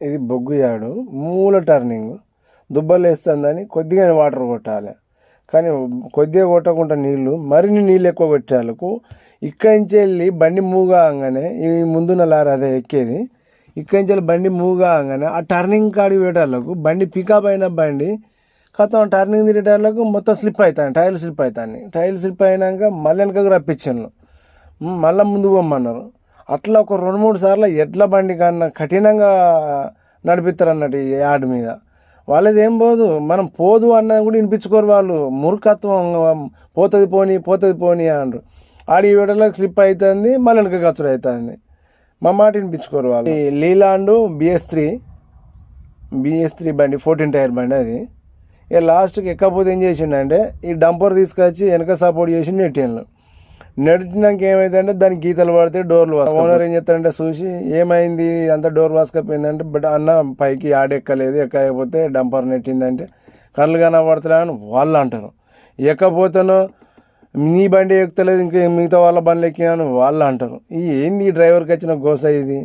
ఇది బొగ్గు యాడు మూల టర్నింగ్. దుబ్బలు వేస్తుందని కొద్దిగా వాటర్ కొట్టాలి. కానీ కొద్దిగా కొట్టకుండా నీళ్ళు మరిన్ని నీళ్ళు ఎక్కువ కొట్టాలకు ఇక్కడి నుంచి వెళ్ళి బండి మూగాగానే ఈ ముందున్న లారీ అదే ఎక్కేది. ఇక్కడి నుంచి వెళ్ళి బండి మూగాగానే ఆ టర్నింగ్ కాడికి పెట్టాలకు బండి పికప్ అయిన బండి కథం టర్నింగ్ తిరిగేటాలకు మొత్తం స్లిప్ అవుతాయి టైర్లు స్లిప్ అవుతాయి టైర్లు స్లిప్ అయినాక మళ్ళీ వెనకకు రప్పించాను. మళ్ళీ ముందుకు పోమన్నారు. అట్లా ఒక రెండు మూడు సార్లు ఎడ్ల బండి కన్నా కఠినంగా నడిపిస్తారు అన్నట్టు ఈ యాడ్ మీద. వాళ్ళది ఏం పోదు మనం పోదు అన్నది కూడా వినిపించుకోరు వాళ్ళు. మూర్ఖత్వం పోతుంది పోని పోతుంది పోని అంటారు. ఆడి వీడలకు స్లిప్ అవుతుంది మళ్ళీ వెనక ఖర్చుడు అవుతుంది మా మాట వినిపించుకోరు వాళ్ళు. ఈ Leyland BS three BS three బండి ఫోర్టీన్ టైర్ బండి అది. ఇక లాస్ట్కి ఎక్కపోతే ఏం చేసిండంటే ఈ డంపర్ తీసుకొచ్చి వెనక సపోర్ట్ చేసి నెట్టిండ్లు. నడిచినాక ఏమైందంటే దానికి గీతలు పడితే డోర్లు వాసు ఓనర్ ఏం చేస్తారంటే చూసి ఏమైంది? అంతా డోర్ వాసుకపోయిందంటే బట్ అన్న పైకి ఆడెక్కలేదు ఎక్కకపోతే డంపర్ నెట్టిందంటే కళ్ళు కనబడతలే అని వాళ్ళు అంటారు. ఎక్కపోతేనో నీ బండి ఎక్కుతలేదు ఇంకా మిగతా వాళ్ళ బండ్లు ఎక్కినాను వాళ్ళు అంటారు. ఈ ఏంది డ్రైవర్కి వచ్చిన గోస ఇది?